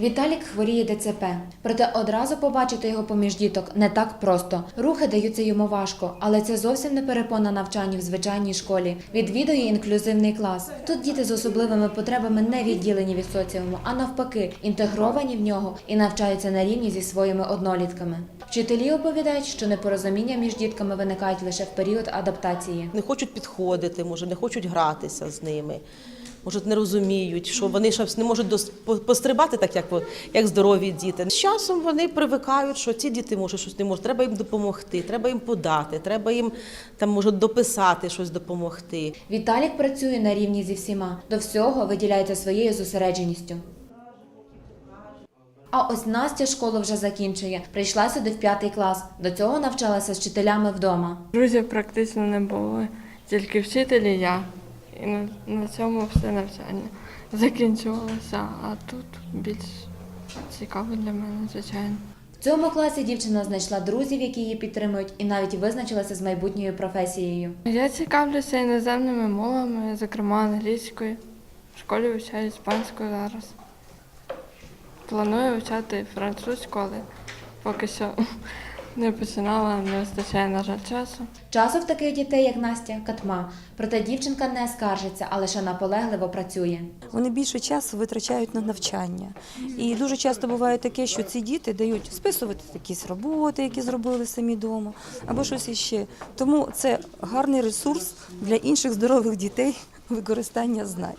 Віталік хворіє ДЦП, проте одразу побачити його поміж діток не так просто. Рухи даються йому важко, але це зовсім не перепона навчанню в звичайній школі. Відвідує інклюзивний клас. Тут діти з особливими потребами не відділені від соціуму, а навпаки, інтегровані в нього і навчаються на рівні зі своїми однолітками. Вчителі оповідають, що непорозуміння між дітками виникають лише в період адаптації. не хочуть підходити, може, не хочуть гратися з ними. Може, не розуміють, що вони щось не можуть пострибати так, як, як здорові діти. З часом вони привикають, що ці діти може щось не можуть. Треба їм допомогти, треба їм подати, треба їм там може дописати щось допомогти. Віталік працює на рівні зі всіма. До всього виділяється своєю зосередженістю. А ось Настя школу вже закінчує. Прийшла сюди в п'ятий клас. До цього навчалася з вчителями вдома. Друзів практично не було, тільки вчитель і я. І на, на цьому все навчання закінчувалося, а тут більш цікаво для мене, звичайно. В цьому класі дівчина знайшла друзів, які її підтримують, і навіть визначилася з майбутньою професією. Я цікавлюся іноземними мовами, зокрема англійською. В школі вивчаю іспанську зараз. Планую вивчати французьку, але поки що не починала, не вистачає, на жаль, часу. Часу в таких дітей, як Настя, катма. Проте дівчинка не скаржиться, а лише наполегливо працює. Вони більше часу витрачають на навчання. І дуже часто буває таке, що ці діти дають списувати якісь роботи, які зробили самі вдома, або щось іще. Тому це гарний ресурс для інших здорових дітей використання знань.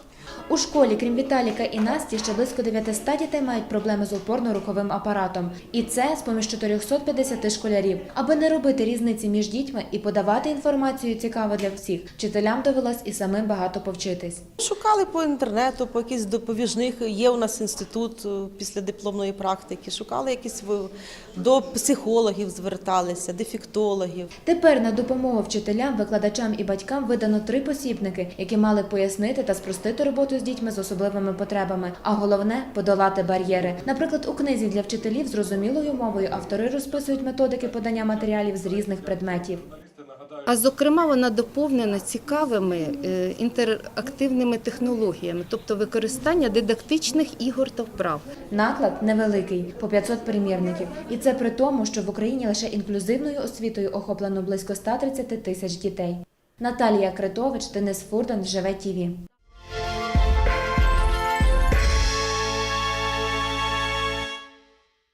У школі, крім Віталіка і Насті, ще близько 900 дітей мають проблеми з опорно-руховим апаратом. І це з поміж 450 школярів. Аби не робити різниці між дітьми і подавати інформацію цікаво для всіх, вчителям довелось і самим багато повчитись. Шукали по інтернету, по якихось допоміжних. Є у нас інститут е, після дипломної практики. Шукали якісь в- до психологів, зверталися, дефектологів. Тепер на допомогу вчителям, викладачам і батькам видано три посібники, які мали пояснити та спростити роботу з дітьми з особливими потребами. А головне подолати бар'єри. Наприклад, у книзі для вчителів зрозумілою мовою автори розписують методики подання матеріалів з різних предметів. А зокрема, вона доповнена цікавими е, інтерактивними технологіями, тобто використання дидактичних ігор та вправ. Наклад невеликий по 500 примірників, і це при тому, що в Україні лише інклюзивною освітою охоплено близько 130 тисяч дітей. Наталія Критович, Денис Фурдан, Живе ТІВІ.